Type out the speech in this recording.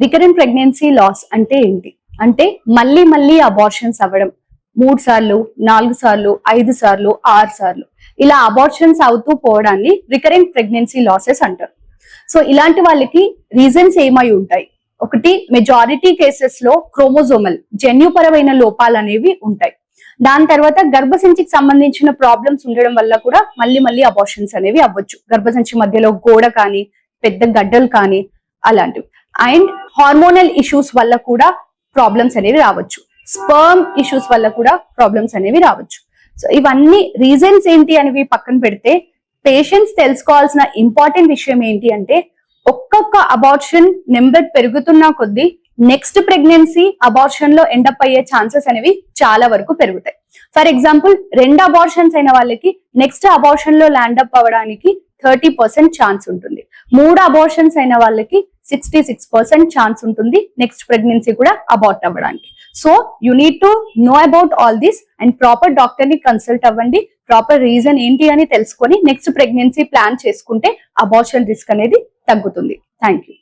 Recurrent pregnancy loss అంటే ఏంటి? అంటే మళ్ళీ మళ్ళీ అబార్షన్స్ అవ్వడం. మూడు సార్లు నాలుగు సార్లు ఐదు సార్లు ఆరు సార్లు. ఇలా అబార్షన్స్ అవుతూ పోవడాన్ని రికరెంట్ ప్రెగ్నెన్సీ లాసెస్ అంటారు. సో ఇలాంటి వాళ్ళకి రీజన్స్ ఏమై ఉంటాయి? ఒకటి మెజారిటీ కేసెస్లో క్రోమోజోమల్ జన్యుపరమైన లోపాలు అనేవి ఉంటాయి. దాని తర్వాత గర్భసంచికి సంబంధించిన ప్రాబ్లమ్స్ ఉండడం వల్ల కూడా మళ్ళీ మళ్ళీ అబార్షన్స్ అనేవి అవ్వచ్చు. గర్భసంచి మధ్యలో గోడ కానీ పెద్ద గడ్డలు కానీ అలాంటివి. అండ్ హార్మోనల్ ఇష్యూస్ వల్ల కూడా ప్రాబ్లమ్స్ అనేవి రావచ్చు. స్పర్మ్ ఇష్యూస్ వల్ల కూడా ప్రాబ్లమ్స్ అనేవి రావచ్చు. సో ఇవన్నీ రీజన్స్ ఏంటి అనేవి పక్కన పెడితే పేషెంట్స్ తెలుసుకోవాల్సిన ఇంపార్టెంట్ విషయం ఏంటి అంటే ఒక్కొక్క అబార్షన్ నెంబర్ పెరుగుతున్న కొద్దీ నెక్స్ట్ ప్రెగ్నెన్సీ అబార్షన్లో ఎండప్ అయ్యే ఛాన్సెస్ అనేవి చాలా వరకు పెరుగుతాయి. ఫర్ ఎగ్జాంపుల్ రెండు అబార్షన్స్ అయిన వాళ్ళకి నెక్స్ట్ అబార్షన్లో ల్యాండప్ అవ్వడానికి థర్టీ పర్సెంట్ ఛాన్స్ ఉంటుంది. మూడు అబార్షన్స్ అయిన వాళ్ళకి సిక్స్టీ సిక్స్ పర్సెంట్ ఛాన్స్ ఉంటుంది. నెక్స్ట్ ప్రెగ్నెన్సీ కూడా అబార్ట్ అవ్వడానికి. So you need to know about all this and proper డాక్టర్ని కన్సల్ట్ అవ్వండి. ప్రాపర్ రీజన్ ఏంటి అని తెలుసుకొని నెక్స్ట్ ప్రెగ్నెన్సీ ప్లాన్ చేసుకుంటే అబార్షన్ రిస్క్ అనేది తగ్గుతుంది. Thank you